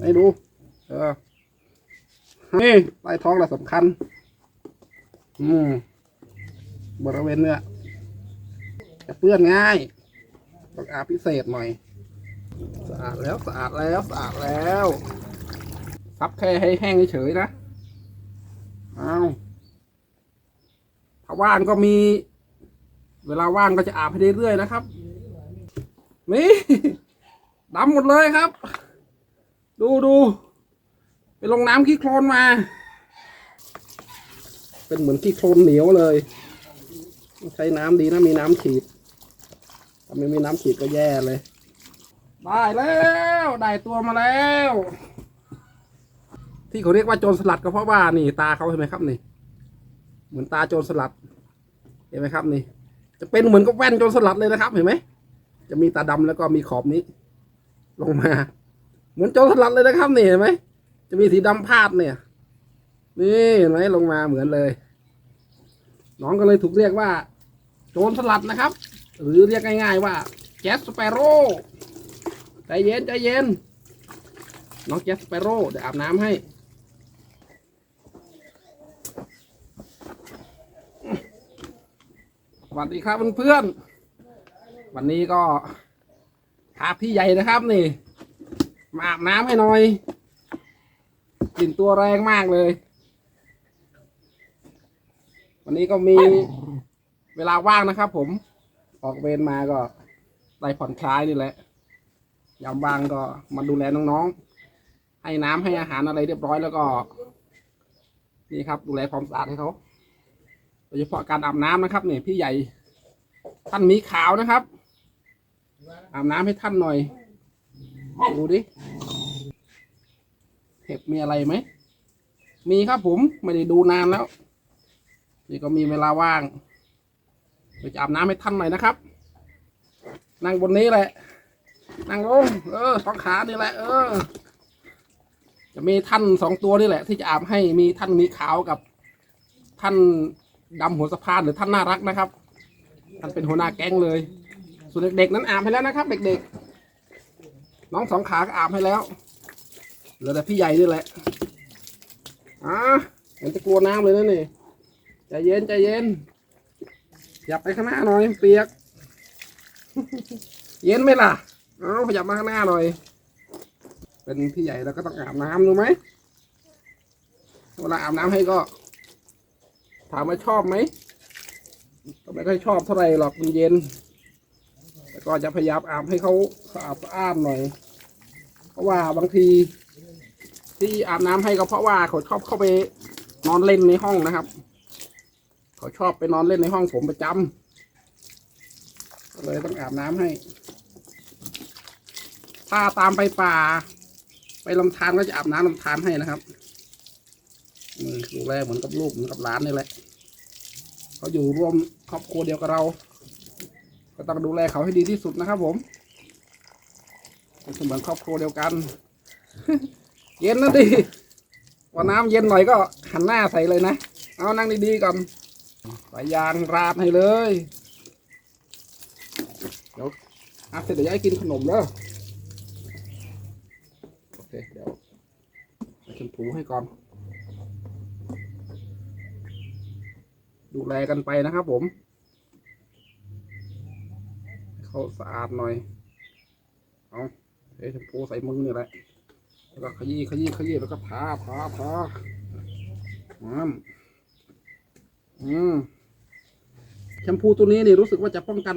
ให้ดู เออนี่ใต้ท้องเราสำคัญ อืม บริเวณเนื้อจะเปื้อนง่ายต้องอาบพิเศษหน่อย สะอาดแล้วสะอาดแล้วสะอาดแล้วซับแค่ให้แห้งเฉยนะเอาถ้าว่างก็มี เวลาว่างก็จะอาบให้เรื่อยๆนะครับนี่ดำหมดเลยครับ ดูดูไปลงน้ำขี้โคลนมา เป็นเหมือนขี้โคลนเหนียวเลย ใช้น้ำดีนะมีน้ำฉีดถ้าไม่มีน้ำฉีดก็แย่เลย ได้แล้วได้ตัวมาแล้ว ที่เขาเรียกว่าโจรสลัดก็เพราะว่านี่ ตาเขาเห็นไหมครับนี่ เหมือนตาโจรสลัด เห็นไหมครับนี่ จะเป็นเหมือนกับแว่นโจรสลัดเลยนะครับ เห็นไหมจะมีตาดำแล้วก็มีขอบนี้ ลงมา เหมือนโจรสลัดเลยนะครับนี่เห็นไหมจะมีสีดำพาดเนี่ย นี่เห็นไหมลงมาเหมือนเลย น้องก็เลยถูกเรียกว่า โจรสลัดนะครับ หรือเรียกง่าย ๆ ว่าแจ๊สสเปโร่ใจเย็นใจเย็น น้องแจ๊สสเปโร่เดี๋ยวอาบน้ำให้สวัสดีครับเพื่อนๆวันนี้ก็พาพี่ใหญ่นะครับนี่ มาอาบน้ำให้หน่อยกลิ่นตัวแรงมากเลย วันนี้ก็มีเวลาว่างนะครับ ผม ออกเวรมาก็ได้ผ่อนคลายนี่แหละยามว่างก็มาดูแลน้องๆ ให้น้ำให้อาหารอะไรเรียบร้อยแล้วก็ นี่ครับ ดูแลความสะอาดให้เขาโดยเฉพาะการอาบน้ำนะครับเนี่ยพี่ใหญ่ท่านมีขาวนะครับ อาบน้ำให้ท่านหน่อย ดูดิ เห็บมีอะไรไหม มีครับผมไม่ได้ดูนานแล้ว นี่ก็มีเวลาว่างไปจะอาบน้ำให้ท่านหน่อยนะครับ นั่งบนนี้แหละ นั่งลงเออสองขานี่แหละ เออ จะมีท่านสองตัวนี่แหละ ที่จะอาบให้มีท่านมีขาวกับ ท่านดำหัวสะพานหรือท่านน่ารักนะครับท่านเป็นหัวหน้าแก๊งเลย ส่วนเด็กๆนั้นอาบให้แล้วนะครับ เด็กๆ น้องสองขาก็อาบให้แล้วเหลือแต่พี่ใหญ่นี่แหละอะเห็นจะกลัวน้ำเลยนะนี่ใจเย็นใจเย็นขยับไปข้างหน้าหน่อยเปียก เย็นไหมล่ะเอาขยับมาข้างหน้าหน่อย เป็นพี่ใหญ่เราก็ต้องอาบน้ำรู้ไหมเวลาอาบน้ำให้ก็ ถามว่าชอบไหมก็ไม่ค่อยชอบเท่าไหร่หรอกมันเย็น ก็จะพยายามอาบให้เขาสะอาดสะอ้านหน่อย เพราะว่าบางที ที่อาบน้ำให้ก็เพราะว่าเขาชอบเข้าไปนอนเล่นในห้องนะครับ เขาชอบไปนอนเล่นในห้องผมประจำก็เลยต้องอาบน้ำให้ ถ้าตามไปป่า ไปลำธารก็จะอาบน้ำลำธารให้นะครับดูแลเหมือนกับลูกเหมือนกับหลานนี่แหละ เขาอยู่ร่วมครอบครัวเดียวกับเรา ก็ต้องดูแลเขาให้ดีที่สุดนะครับ ผมเป็นเสมือนครอบครัวเดียวกัน เย็นนะดิว่าน้ำเย็นหน่อยก็หันหน้าใส่เลยนะ เอานั่งดีๆก่อนสายยางราดให้เลย เดี๋ยวอาเสร็จเดี๋ยวย้ายกินขนมแล้วโอเคเดี๋ยวเอาแชมพูให้ก่อน ดูแลกันไปนะครับผม เขาสะอาดหน่อย เอาเทแชมพูใส่มือนี่แหละ แล้วก็ขยี้ขยี้ขยี้แล้วก็ทาทาทาอืมอืมแชมพูตัวนี้นี่รู้สึกว่าจะป้องกัน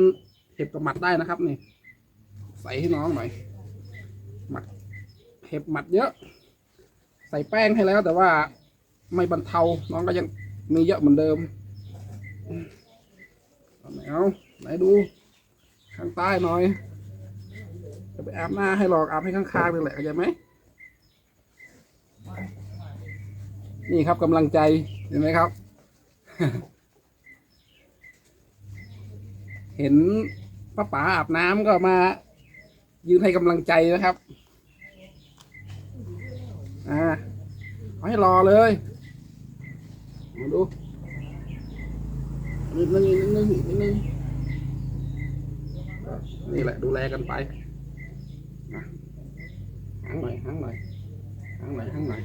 เห็บกับหมัดได้นะครับนี่ ใส่ให้น้องหน่อย หมัด เห็บหมัดเยอะ ใส่แป้งให้แล้ว แต่ว่าไม่บรรเทา น้องก็ยังมีเยอะเหมือนเดิมเอาไหนดู ข้างใต้หน่อย จะไปอาบหน้าให้หรอกอาบให้ข้างๆนี่แหละเข้าใจไหมนี่ครับกำลังใจเห็นไหมครับ เห็นป้าป๋าอาบน้ำก็มา ยืนให้กำลังใจนะครับอ่าเอาให้รอเลยมาดูนิดนึงนิดนึงนิดนึง นี่แหละดูแลกันไปหังหน่อยหังหน่อยหังหน่อยหังหน่อย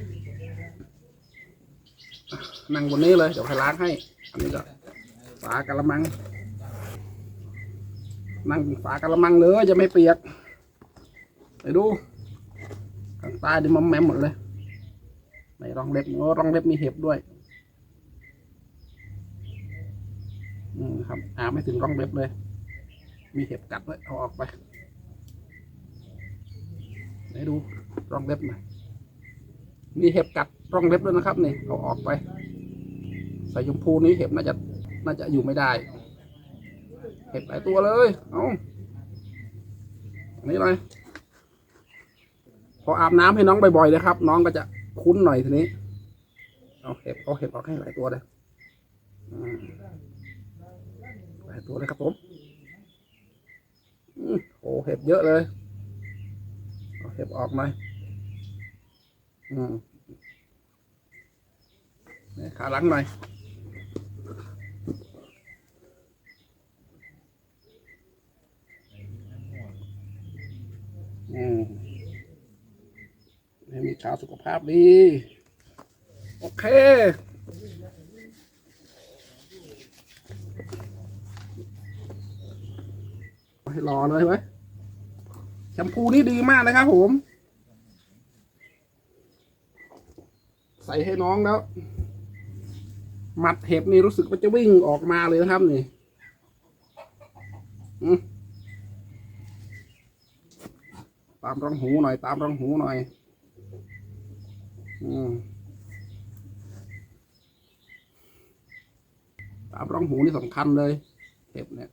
นั่งบนนี้เลยเดี๋ยวใครล้างให้ อันนี้ก็ฝากระมัง นั่งฝากระมังเลยจะไม่เปียก ไปดูข้างใต้ดิมันแมมหมดเลยในรองเล็บโอ้รองเล็บมีเห็บด้วย อืมครับอ่าไม่ถึงรองเล็บเลย มีเห็บกัดด้วยเอาออกไปไหนดูร่องเล็บหน่อยมีเห็บกัดร่องเล็บด้วยนะครับนี่เอาออกไปใส่ชมพูนี้เห็บน่าจะน่าจะอยู่ไม่ได้ เห็บหลายตัวเลยเอาอันนี้เลยพออาบน้ำให้น้องบ่อยๆนะครับ น้องก็จะคุ้นหน่อยทีนี้เอาเห็บเอาเห็บออกให้หลายตัวเลยหลายตัวเลยครับผม โอ้เห็บเยอะเลยเห็บออกไหน่อยอืมขาหลังหน่อยอืมให้มีขาสุขภาพดี โอเค รอเลยไว้แชมพูนี่ดีมากนะครับผม ใส่ให้น้องแล้ว หมัดเห็บนี่รู้สึกว่าจะวิ่งออกมาเลยนะครับนี่ตามรังหูหน่อย ตามรังหูหน่อย อืมตามรังหูนี่สำคัญเลยเห็บเนี่ย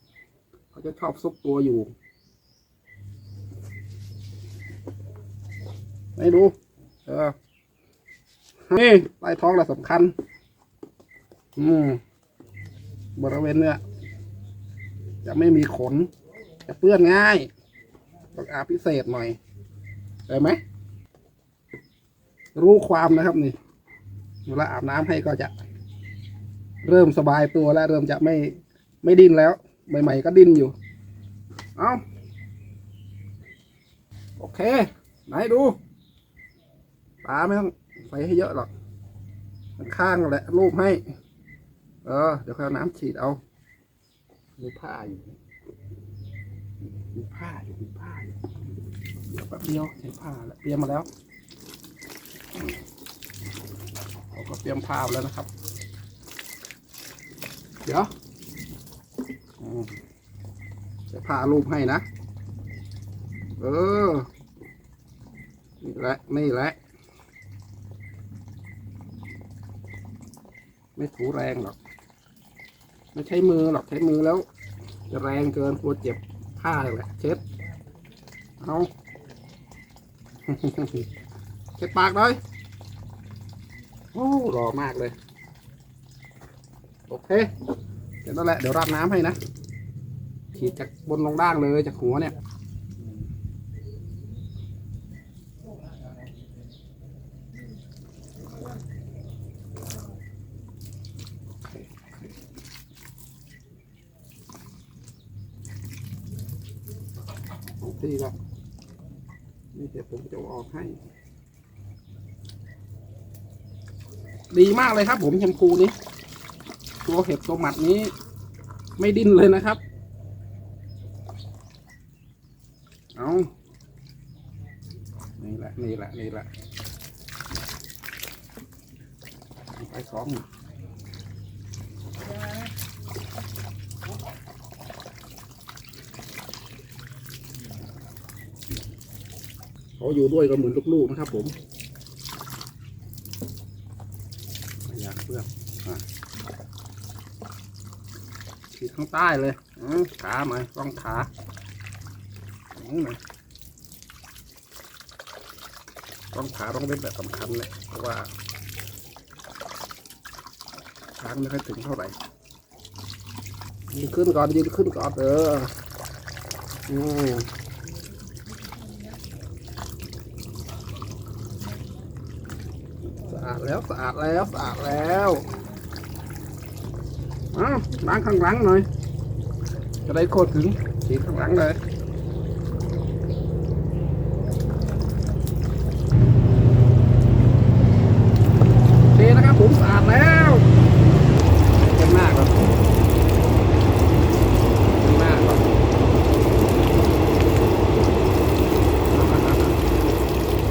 เขาจะชอบซุกตัวอยู่ไม่ดู เออนี่ใต้ท้องแหละสำคัญ อืม บริเวณเนี่ยจะไม่มีขน จะเปื้อนง่ายต้องอาพิเศษหน่อยเห็นไหม รู้ความนะครับนี่เวลาอาบน้ำให้ก็จะ เริ่มสบายตัวแล้วเริ่มจะไม่ไม่ดิ้นแล้ว ใหม่ๆก็ดิ้นอยู่ เอาโอเค ไหนดูตาไม่ต้องใส่ให้เยอะหรอกข้างกันแหละรูปให้ เออ เดี๋ยวเอาน้ำฉีดเอา มีผ้าอยู่ มีผ้าอยู่ มีผ้าอยู่เดี๋ยวแป๊บเดียวเห็นผ้าแล้วเตรียมมาแล้วเราก็เตรียมผ้าแล้วนะครับ เดี๋ยว อืมใส่ผ้ารูปให้นะ เออ นี่แหละ นี่แหละ ไม่ถูแรงหรอก ไม่ใช้มือหรอก ใช้มือแล้ว จะแรงเกินกลัวเจ็บผ้าเลยแหละเช็ด เอาเช็ดปากเลยโอ้รอมากเลย โอเค ดี๋ยวนั่นแหละเดี๋ยวราดน้ำให้นะ ขีดจากบนลงล่างเลยจากหัวเนี่ยของพี่ก็นี่เดี๋ยวผมจะออกให้ ดีมากเลยครับผมแชมพูนี้ ตัวเห็บตัวหมัดนี้ ไม่ดิ้นเลยนะครับ เอานี่แหละ นี่แหละ นี่แหละ ไปสองเขาอยู่ด้วยก็เหมือนลูกๆนะครับผมอยากเพื่อนอะ ข้างใต้เลยขาหน่อยต้องขาอืมหน่อยต้องขาต้องเป็นแบบสำคัญเลยเพราะว่าช้างไม่ค่อยถึงเท่าไหร่ยืนขึ้นก่อนยืนขึ้นก่อนเอออืมสะอาดแล้วสะอาดแล้วสะอาดแล้ว ล้างข้างหลังหน่อย จะได้โคตรถึงฉีดข้างหลังเลยดีนะครับผมสะอาดแล้วเยองมากครัเก่งมากครับ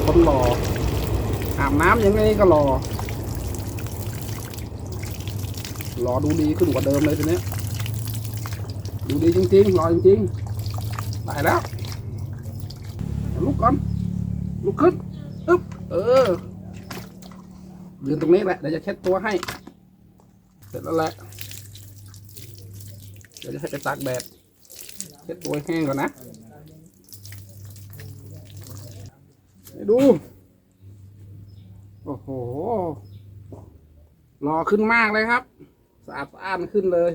คนหล่ออาบน้ำยังไงก็หล่อ หล่อดูดีขึ้นกว่าเดิมเลยทีนี้ดูดีจริงๆหล่อจริงๆได้แล้วลุกก่อนลุกขึ้นอึ๊บเออยืนตรงนี้แหละเดี๋ยวจะเช็ดตัวให้ เสร็จแล้วแหละเดี๋ยวจะให้ไปตากแดดเช็ดตัวให้แห้งก่อนนะดูโอ้โหหล่อขึ้นมากเลยครับ สะอาดสะอ้านขึ้นเลย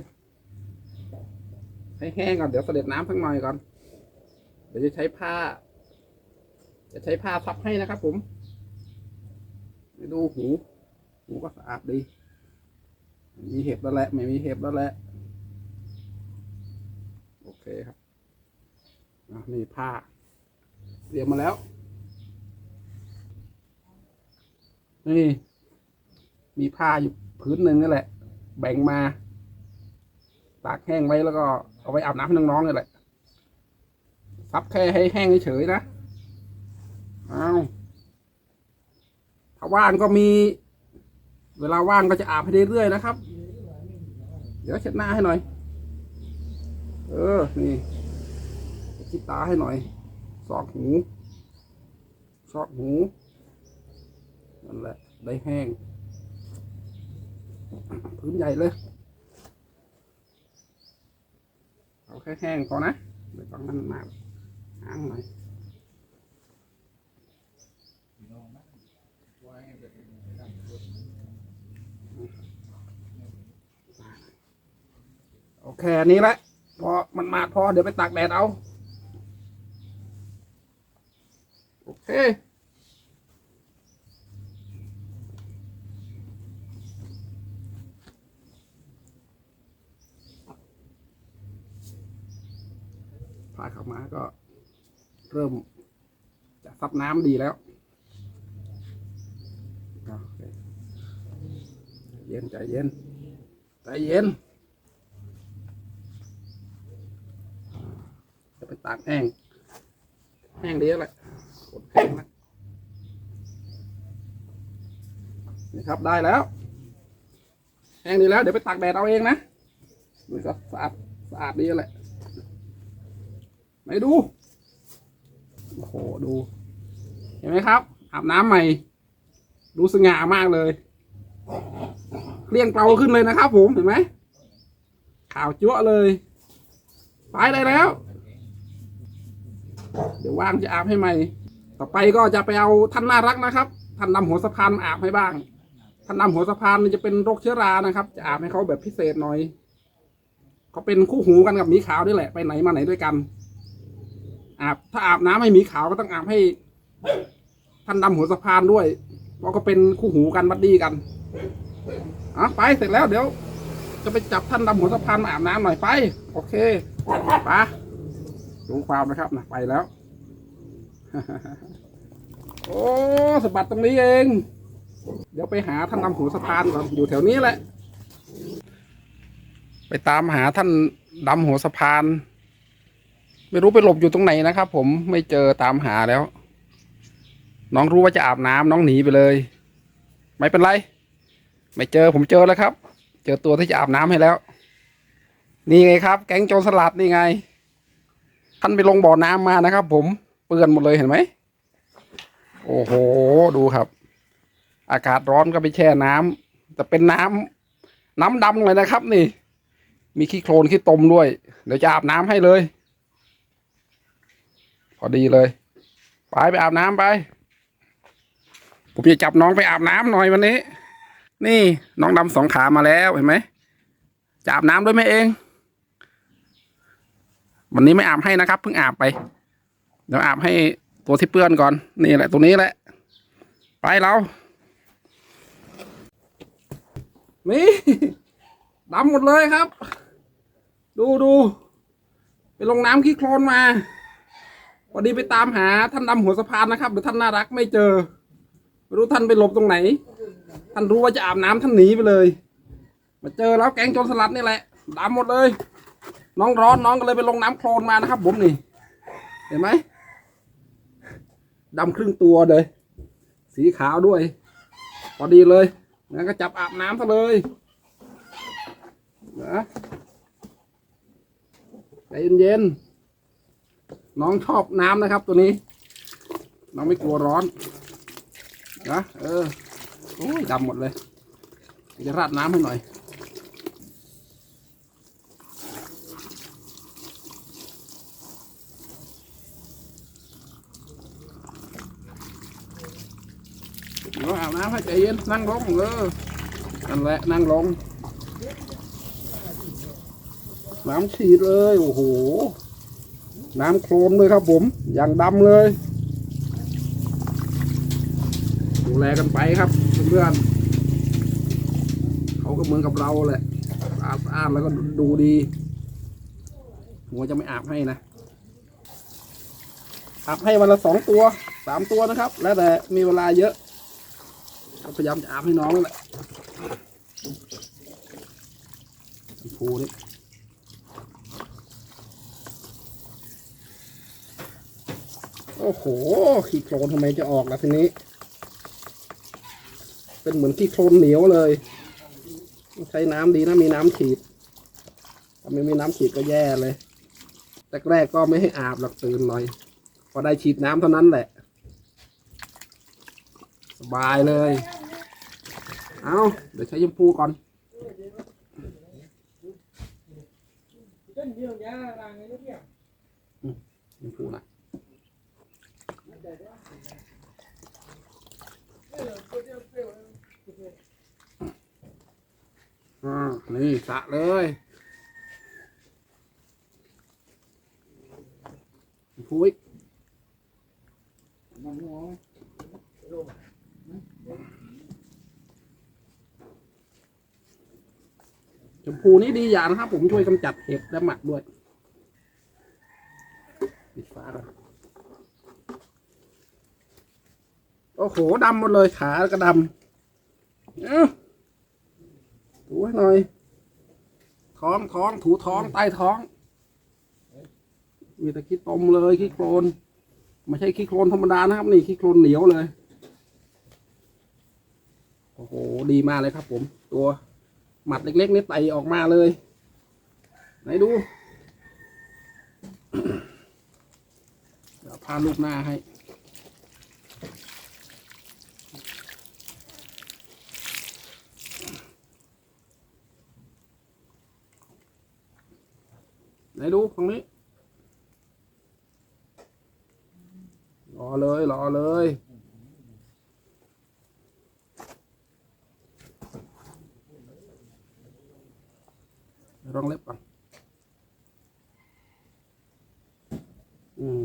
ให้แห้งก่อนเดี๋ยวเสด็จน้ำสักหน่อยก่อน เดี๋ยวจะใช้ผ้า จะใช้ผ้าซับให้นะครับผมดูหูหูก็สะอาดดี มีเห็บแล้วแหละ ไม่มีเห็บแล้วแหละ โอเคครับนี่ผ้า เตรียมมาแล้ว นี่ มีผ้าอยู่พื้นหนึ่งนี่นแหละ แบ่งมาตากแห้งไว้แล้วก็เอาไว้อาบน้ำให้น้องๆนี่แหละซับแค่ให้แห้งเฉยๆนะเอาถ้าว่างก็มี เวลาว่างก็จะอาบให้เรื่อยๆนะครับ เดี๋ยวเช็ดหน้าให้หน่อย เออ นี่คิดตาให้หน่อยซอกหูซอกหูนั่นแหละได้แห้ง พื้นใหญ่เลย เอาแค่แห้งพอนะไม่ต้องนั่นมาอ้างหน่อยโอเคอันนี้แหละพอมันมาพอเดี๋ยวไปตากแดดเอา โอเค พาเข้ามาก็เริ่มจะซับน้ำดีแล้วเย็นใจเย็นใจเย็นจะไปตากแห้งแห้งดีแล้วแหละกดแห้งนะนี่ครับได้แล้ว แห้งดีแล้วเดี๋ยวไปตากแดดเอาเองนะนี่ก็สะอาดสะอาดดีแล้วแหละ ไหนดู โอ้โห ดู เห็นไหมครับ อาบน้ำใหม่ ดูสง่ามากเลยเกลี้ยงเกลาขึ้นเลยนะครับผมเห็นไหมขาวจั๊วเลยไปได้แล้ว เดี๋ยวว่างจะอาบให้ใหม่ ต่อไปก็จะไปเอาท่านน่ารักนะครับ ท่านนำหัวสะพานอาบให้บ้าง ท่านนำหัวสะพานจะเป็นโรคเชื้อรานะครับ จะอาบให้เขาแบบพิเศษหน่อยเขาเป็นคู่หูกันกับหมีขาวนี่แหละไปไหนมาไหนด้วยกัน อาบถ้าอาบน้ำให้หมีขาวก็ต้องอาบให้ ท่านดำหัวสะพานด้วย เพราะก็เป็นคู่หูกันบัดดี้กันอะไปเสร็จแล้วเดี๋ยว จะไปจับท่านดำหัวสะพานมาอาบน้ำหน่อยไป โอเคไปรู้ความนะครับนะไปแล้ว โอ้สะบัดตรงนี้เอง เดี๋ยวไปหาท่านดำหัวสะพานก่อนอยู่แถวนี้แหละ ไปตามหาท่านดำหัวสะพาน ไม่รู้ไปหลบอยู่ตรงไหนนะครับผมไม่เจอตามหาแล้ว น้องรู้ว่าจะอาบน้ำน้องหนีไปเลย ไม่เป็นไร ไม่เจอผมเจอแล้วครับ เจอตัวที่จะอาบน้ำให้แล้ว นี่ไงครับ แก๊งโจรสลัดนี่ไง ท่านไปลงบ่อน้ำมานะครับ ผมเปื้อนหมดเลยเห็นไหมโอ้โห ดูครับ อากาศร้อนก็ไปแช่น้ำแต่เป็นน้ำน้ำดำเลยนะครับ นี่ มีขี้โคลนขี้ตมด้วย เดี๋ยวจะอาบน้ำให้เลย พอดีเลย ไปไปอาบน้ำไป ผมจะจับน้องไปอาบน้ำหน่อยวันนี้ นี่น้องดำสองขามาแล้วเห็นไหมจะอาบน้ำด้วยไหมเอง วันนี้ไม่อาบให้นะครับเพิ่งอาบไป เดี๋ยวอาบให้ตัวที่เปื้อนก่อน นี่แหละตัวนี้แหละ ไปเรานี่ดำหมดเลยครับ ดูดูไปลงน้ำขี้โคลนมา พอดีไปตามหาท่านดำหัวสะพานนะครับหรือท่านน่ารักไม่เจอไม่รู้ท่านไปหลบตรงไหน ท่านรู้ว่าจะอาบน้ำท่านหนีไปเลย มาเจอแล้วแก๊งโจรสลัดนี่แหละดำหมดเลย น้องร้อนน้องก็เลยไปลงน้ำโคลนมานะครับ ผมนี่ เห็นไหมดำครึ่งตัวเลย สีขาวด้วย พอดีเลยงั้นก็จับอาบน้ำซะเลยนะใจเย็นๆ น้องชอบน้ำนะครับ ตัวนี้ น้องไม่กลัวร้อนนะเออโอ้ยดำหมดเลยจะราดน้ำให้หน่อยเราอาบน้ำให้ใจเย็นนั่งลงเออนั่นแหละนั่งลงน้ำฉีดเลย โอ้โห น้ำโคลนเลยครับผม อย่างดำเลย ดูแลกันไปครับเพื่อนๆเขาก็เหมือนกับเราแหละอาบอาบแล้วก็ดูดีหัวจะไม่อาบให้นะอาบให้วันละสองตัวสามตัวนะครับ แล้วแต่มีเวลาเยอะก็พยายามจะอาบให้น้องแหละชมพูนี่ อ้โห ขี้โคลนทำไมจะออกล่ะทีนี้ เป็นเหมือนขี้โคลนเหนียวเลย ใช้น้ำดีนะมีน้ำฉีดถ้าไม่มีน้ำฉีดก็แย่เลยแรกๆก็ไม่ให้อาบหรอกตื่นหน่อย พอได้ฉีดน้ำเท่านั้นแหละ สบายเลย เอาเดี๋ยวใช้ยมพูก่อนอืมยมพูนะ อ่านี่สะเลยยมพูอีกชมพูนี่ดีอย่างนะครับ ผมช่วยกำจัดเห็บและหมัดด้วยปิดฟ้าก่อนโอ้โหดำหมดเลยขาก็ดำเอ้า ถูให้หน่อย ท้องท้องถูท้องใต้ท้อง มีแต่ขี้ตมเลยขี้โคลนไม่ใช่ขี้โคลนธรรมดานะครับ นี่ขี้โคลนเหนียวเลยโอ้โหดีมากเลยครับ ผม ตัวหมัดเล็กๆนี่ไตออกมาเลย ไหนดูเดี๋ยวพาลูกหน้าให้ ไหนดูตรงนี้รอเลยรอเลยรองเล็บก่อนอืม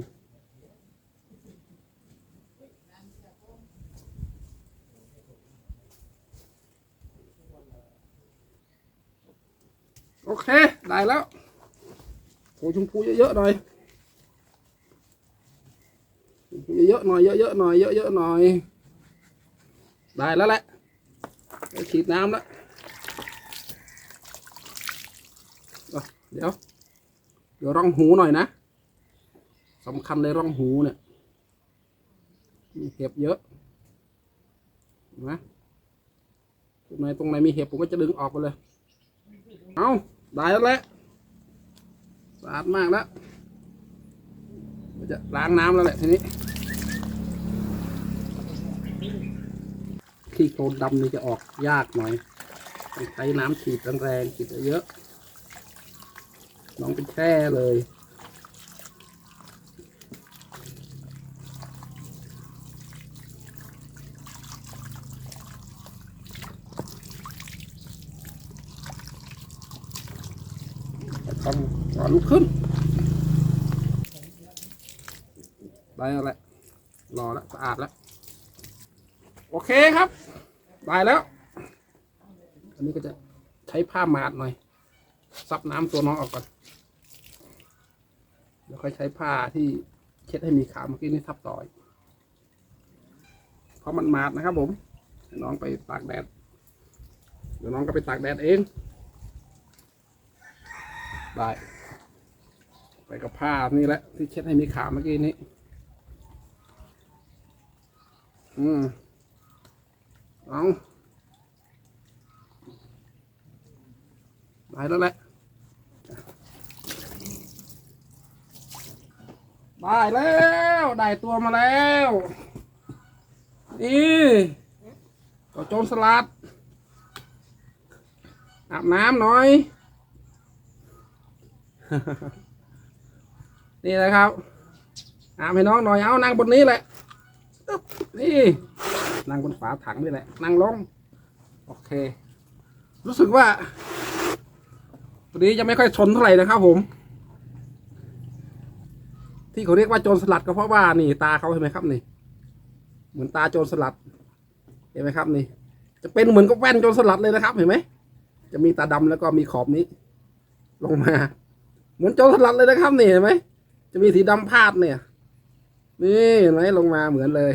โอเค ได้แล้ว โอ้ชมพูเยอะๆหน่อยเยอะๆหน่อยเยอะๆหน่อยเยอะๆหน่อยได้แล้วแหละฉีดน้ำแล้วเดี๋ยวเดี๋ยวร่องหูหน่อยนะสำคัญเลยร่องหูเนี่ยมีเห็บเยอะนะตรงไหนตรงไหนมีเห็บผมก็จะดึงออกไปเลย เอาได้แล้วแหละ สะอาดมากแล้วจะล้างน้ำแล้วแหละทีนี้ขี้โคลนดำนี่จะออกยากหน่อยใช้น้ำฉีดแรงๆฉีดเยอะๆน้องเป็นแช่เลย ต้องรอ ลุกขึ้น ได้แล้วแหละรอแล้วสะอาดแล้ว โอเคครับ ได้แล้ว อันนี้ก็จะใช้ผ้ามาดหน่อย ซับน้ำตัวน้องออกก่อน แล้วค่อยใช้ผ้าที่เช็ดให้มีขาวเมื่อกี้นี่ทับต่อย เพราะมันมาดนะครับผมให้น้องไปตากแดด เดี๋ยวน้องก็ไปตากแดดเองได้ ไปกับผ้านี่แหละ ที่เช็ดให้มีขาเมื่อกี้นี้ อืมเอาได้แล้วแหละได้แล้วได้ตัวมาแล้ว นี่ตัวโจรสลัด อาบน้ำหน่อย นี่แหละครับอาให้น้องหน่อยเอานั่งบนนี้แหละนี่นั่งบนฝาถังนี่แหละ นั่งลงโอเค รู้สึกว่าตัวนี้จะไม่ค่อยชนเท่าไหร่นะครับผม ที่เขาเรียกว่าโจรสลัดก็เพราะว่านี่ตาเขาเห็นไหมครับนี่ เหมือนตาโจรสลัด เห็นไหมครับนี่ จะเป็นเหมือนกับแว่นโจรสลัดเลยนะครับ เห็นไหมจะมีตาดำแล้วก็มีขอบนี้ ลงมา เหมือนโจรสลัดเลยนะครับนี่เห็นไหม จะมีสีดำพาดเนี่ย นี่เห็นไหมลงมาเหมือนเลย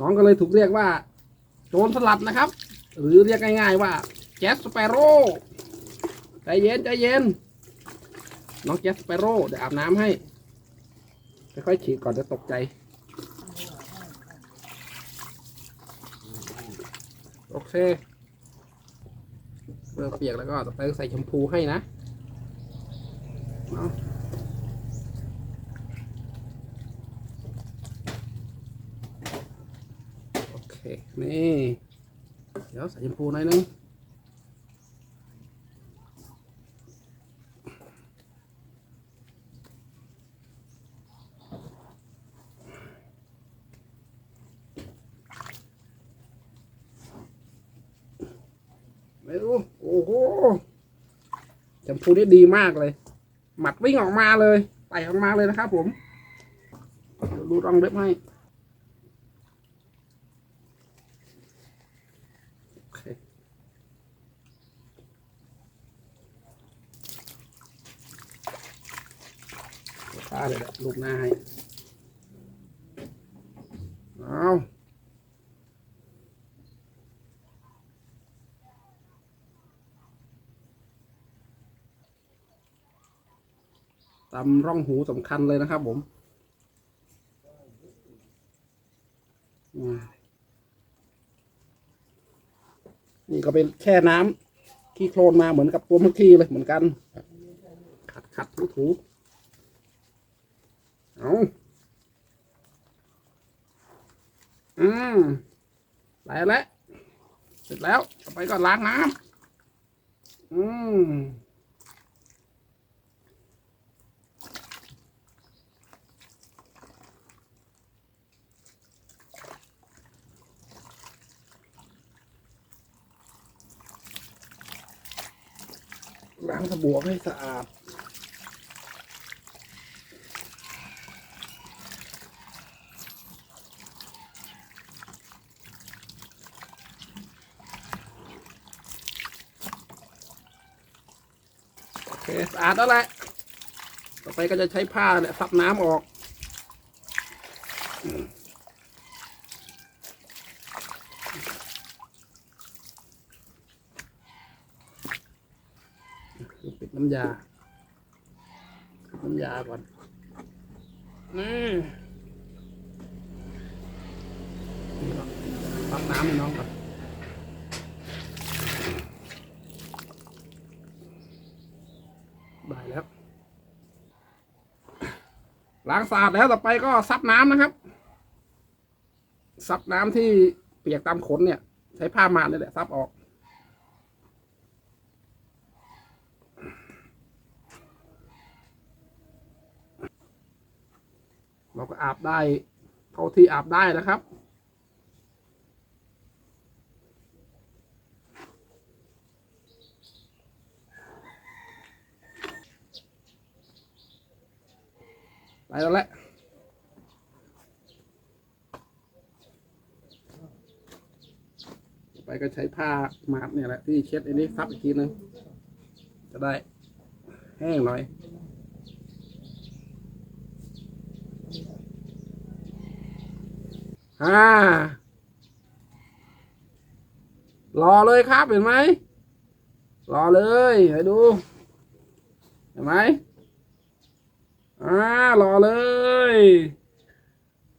น้องก็เลยถูกเรียกว่า โจรสลัดนะครับ หรือเรียกง่ายๆว่าแจ็สเปโร่ใจเย็นใจเย็น น้องแจ็สเปโร่เดี๋ยวอาบน้ำให้ค่อยๆฉีดก่อนจะตกใจ โอเคเมื่อเปียกแล้วก็ต่อไปใส่แชมพูให้นะเอาโอเค นี่ เดี๋ยวใส่แชมพูหน่อยนึงไม่รู้โอ้โหแชมพูนี่ดีมากเลย หมัดวิ่งออกมาเลยไต่ออกมาเลยนะครับผมดูรองเล็บให้โอเคตา เลยแหละลูกหน้าให้เอาตามร่องหูสำคัญเลยนะครับผมนี่ก็เป็นแช่น้ำขี้โคลนมาเหมือนกับตัวเมื่อกี้เลยเหมือนกัน ขัดขัดถูถู เอาอืมได้แล้วเสร็จแล้วต่อไปก็ล้างน้ำอืมล้างสบู่ให้สะอาด โอาดแล้วแหละ ต่อไปก็จะใช้ผ้าเนี่ยซับน้ำออกปิดน้ำยาน้ำยาก่อน นี่ซับน้ำให้น้องก่อน ได้แล้ว ล้างสะอาดแล้วต่อไปก็ซับน้ำนะครับ ซับน้ำที่เปียกตามขนเนี่ย ใช้ผ้ามาดนี่แหละซับออก เราก็อาบได้เท่าที่อาบได้นะครับ ไปแล้วแหละไปก็ใช้ผ้ามาดเนี่ยแหละที่เช็ดอันนี้ซับอีกทีนึงจะได้แห้งหน่อยอ่ารอเลยครับเห็นไหมรอเลยให้ดู เห็นไหม อ่ารอเลย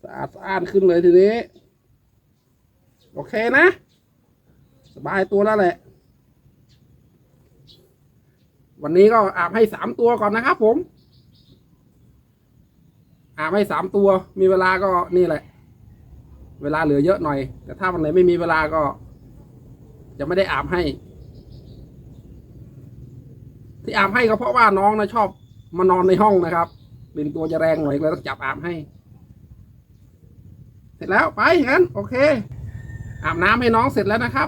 สะอาดสะอาดขึ้นเลยทีนี้ โอเคนะ สบายตัวแล้วแหละ วันนี้ก็อาบให้สามตัวก่อนนะครับผม อาบให้สามตัว มีเวลาก็นี่แหละ เวลาเหลือเยอะหน่อย แต่ถ้าวันไหนไม่มีเวลาก็ จะไม่ได้อาบให้ ที่อาบให้ก็เพราะว่าน้องนะชอบมานอนในห้องนะครับ เป็นตัวจะแรงหน่อยเลยต้องจับอาบให้ เสร็จแล้วไปงั้น โอเค อาบน้ำให้น้องเสร็จแล้วนะครับ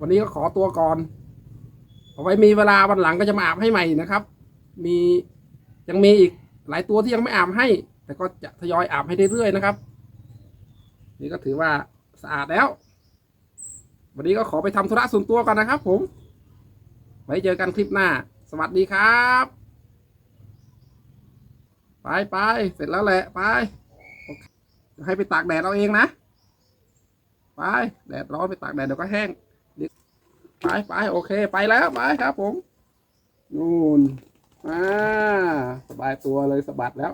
วันนี้ก็ขอตัวก่อนเอาไว้มีเวลาวันหลังก็จะมาอาบให้ใหม่นะครับ มียังมีอีกหลายตัวที่ยังไม่อาบให้ แต่ก็จะทยอยอาบให้เรื่อยๆนะครับ นี่ก็ถือว่าสะอาดแล้ว วันนี้ก็ขอไปทำธุระส่วนตัวก่อนนะครับ ผม ไว้เจอกันคลิปหน้า สวัสดีครับ ไปไปเสร็จแล้วแหละไปให้ไปตากแดดเอาเองนะไปแดดร้อนไปตากแดดเดี๋ยวก็แห้งไปไปโอเคไปแล้วไปครับผมนู่นอ่าสบายตัวเลยสะบัดแล้ว